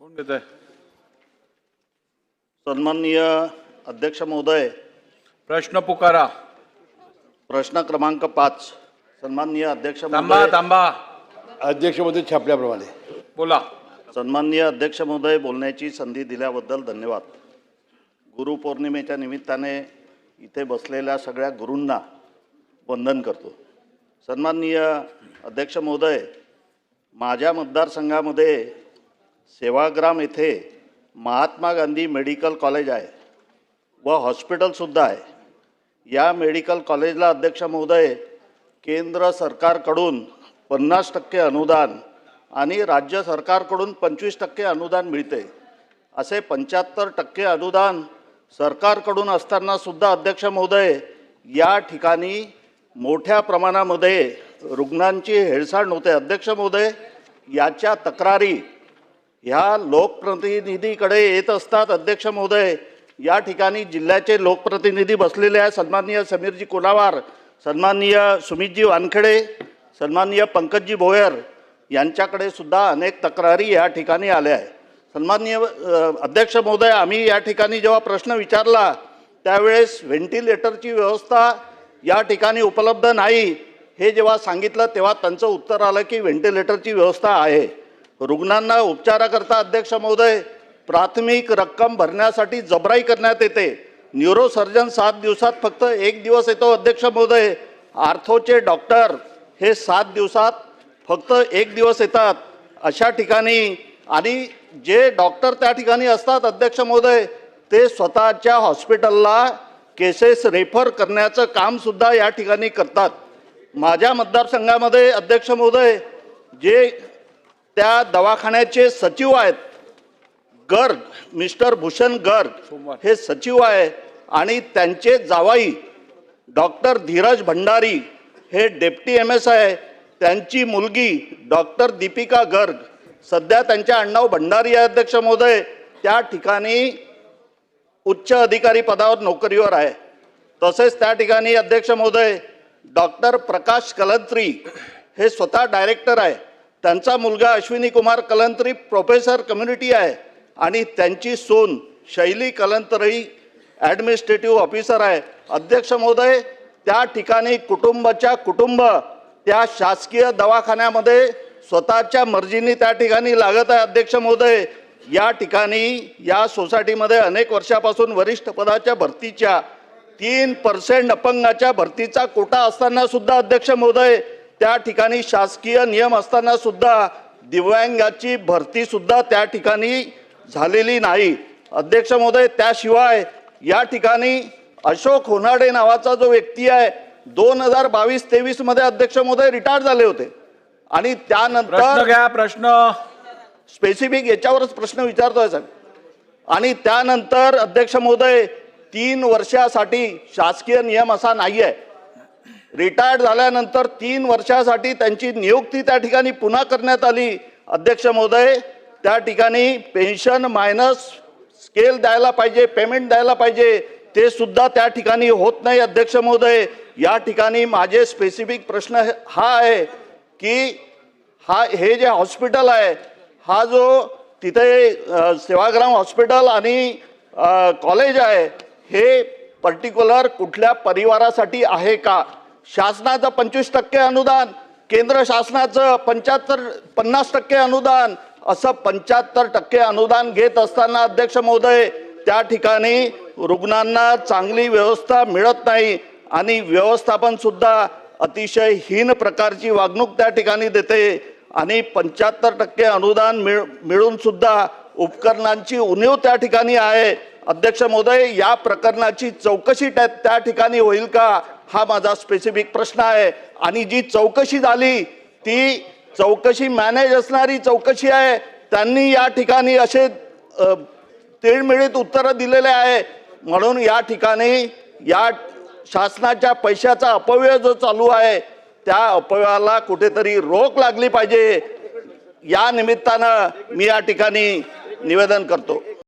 कोण घेत आहे सन्माननीय अध्यक्ष महोदय प्रश्न पुकारा प्रश्न क्रमांक पाच सन्माननीय अध्यक्ष थांबा महोदय थांबा अध्यक्षमध्ये छापल्याप्रमाणे बोला सन्माननीय अध्यक्ष महोदय बोलण्याची संधी दिल्याबद्दल धन्यवाद गुरुपौर्णिमेच्या निमित्ताने इथे बसलेल्या सगळ्या गुरूंना वंदन करतो सन्माननीय अध्यक्ष महोदय माझ्या मतदारसंघामध्ये सेवाग्राम येथे महात्मा गांधी मेडिकल कॉलेज आहे. व हॉस्पिटलसुद्धा आहे. या मेडिकल कॉलेजला अध्यक्ष महोदय केंद्र सरकारकडून पन्नास टक्के अनुदान आणि राज्य सरकारकडून पंचवीस टक्के अनुदान मिळते. असे पंच्याहत्तर टक्के अनुदान सरकारकडून असतानासुद्धा अध्यक्ष महोदय या ठिकाणी मोठ्या प्रमाणामध्ये रुग्णांची हेळसांड होते. अध्यक्ष महोदय याच्या तक्रारी ह्या लोकप्रतिनिधीकडे येत असतात अध्यक्ष महोदय. या ठिकाणी जिल्ह्याचे लोकप्रतिनिधी बसलेले आहे सन्माननीय समीरजी कोलावार सन्माननीय सुमितजी वानखेडे सन्माननीय पंकजजी भोयर यांच्याकडे सुद्धा अनेक तक्रारी या ठिकाणी आल्या आहे सन्माननीय अध्यक्ष महोदय आम्ही या ठिकाणी जेव्हा प्रश्न विचारला त्यावेळेस व्हेंटिलेटरची व्यवस्था या ठिकाणी उपलब्ध नाही हे जेव्हा सांगितलं तेव्हा त्यांचं उत्तर आलं की व्हेंटिलेटरची व्यवस्था आहे. रुग्णांना उपचाराकरता अध्यक्ष महोदय प्राथमिक रक्कम भरण्यासाठी जबराई करण्यात येते. न्यूरोसर्जन सात दिवसात फक्त एक दिवस येतो अध्यक्ष महोदय. आर्थोचे डॉक्टर हे सात दिवसात फक्त एक दिवस येतात. अशा ठिकाणी आणि जे डॉक्टर त्या ठिकाणी असतात अध्यक्ष महोदय ते स्वतःच्या हॉस्पिटलला केसेस रेफर करण्याचं कामसुद्धा या ठिकाणी करतात. माझ्या मतदारसंघामध्ये अध्यक्ष महोदय जे त्या दवाखान्याचे सचिव आहेत. गर्ग मिस्टर भूषण गर्ग हे सचिव आहे आणि त्यांचे जावाई डॉक्टर धीरज भंडारी हे डेप्टी एम एस आहे. त्यांची मुलगी डॉक्टर दीपिका गर्ग सध्या त्यांच्या अण्णाव भंडारी अध्यक्ष महोदय त्या ठिकाणी उच्च अधिकारी पदावर नोकरीवर आहे. तसेच त्या ठिकाणी अध्यक्ष महोदय डॉक्टर प्रकाश कलंत्री हे स्वतः डायरेक्टर आहे. त्यांचा मुलगा अश्विनी कुमार कलंत्री प्रोफेसर कम्युनिटी आहे आणि त्यांची सून शैली कलंतरी ॲडमिनिस्ट्रेटिव्ह ऑफिसर आहे. अध्यक्ष महोदय त्या ठिकाणी कुटुंबाच्या कुटुंब त्या शासकीय दवाखान्यामध्ये स्वतःच्या मर्जीने त्या ठिकाणी लागत आहे. अध्यक्ष महोदय या ठिकाणी या सोसायटीमध्ये अनेक वर्षापासून वरिष्ठ पदाच्या भरतीच्या तीन पर्सेंट अपंगाच्या भरतीचा कोटा असताना सुद्धा अध्यक्ष महोदय त्या ठिकाणी शासकीय नियम असताना सुद्धा दिव्यांगाची भरती सुद्धा त्या ठिकाणी झालेली नाही. अध्यक्ष महोदय त्याशिवाय या ठिकाणी अशोक होनाडे नावाचा जो व्यक्ती आहे दोन हजार बावीस तेवीसमध्ये अध्यक्ष महोदय रिटायर झाले होते. आणि त्यानंतर घ्या प्रश्न. स्पेसिफिक याच्यावरच प्रश्न विचारतोय साहेब. आणि त्यानंतर अध्यक्ष महोदय तीन वर्षासाठी शासकीय नियम असा नाही आहे रिटायर्ड झाल्यानंतर तीन वर्षासाठी त्यांची नियुक्ती त्या ठिकाणी पुन्हा करण्यात आली. अध्यक्ष महोदय त्या ठिकाणी पेन्शन मायनस स्केल द्यायला पाहिजे पेमेंट द्यायला पाहिजे ते सुद्धा त्या ठिकाणी होत नाही अध्यक्ष महोदय. या ठिकाणी माझे स्पेसिफिक प्रश्न हा आहे की हा हे जे हॉस्पिटल आहे हा जो तिथे सेवाग्राम हॉस्पिटल आणि कॉलेज आहे हे पर्टिक्युलर कुठल्या परिवारासाठी आहे का? शासनाचं पंचवीस टक्के अनुदान केंद्र शासनाचं पंच्याहत्तर पन्नास टक्के अनुदान असं पंच्याहत्तर टक्के अनुदान घेत असताना अध्यक्ष महोदय त्या ठिकाणी रुग्णांना चांगली व्यवस्था मिळत नाही आणि व्यवस्थापन सुद्धा अतिशय हीन प्रकारची वागणूक त्या ठिकाणी देते आणि पंच्याहत्तर टक्के अनुदान मिळ मिळून सुद्धा उपकरणांची उणीव त्या ठिकाणी आहे. अध्यक्ष महोदय या प्रकरणाची चौकशी त्या त्या ठिकाणी होईल का? हा माझा स्पेसिफिक प्रश्न आहे. आणि जी चौकशी झाली ती चौकशी मॅनेज असणारी चौकशी आहे. त्यांनी या ठिकाणी असे तिळमिळीत उत्तरं दिलेले आहे. म्हणून या ठिकाणी या शासनाच्या पैशाचा अपव्यय जो चालू आहे त्या अपव्ययाला कुठेतरी रोख लागली पाहिजे. या निमित्तानं मी या ठिकाणी निवेदन करतो.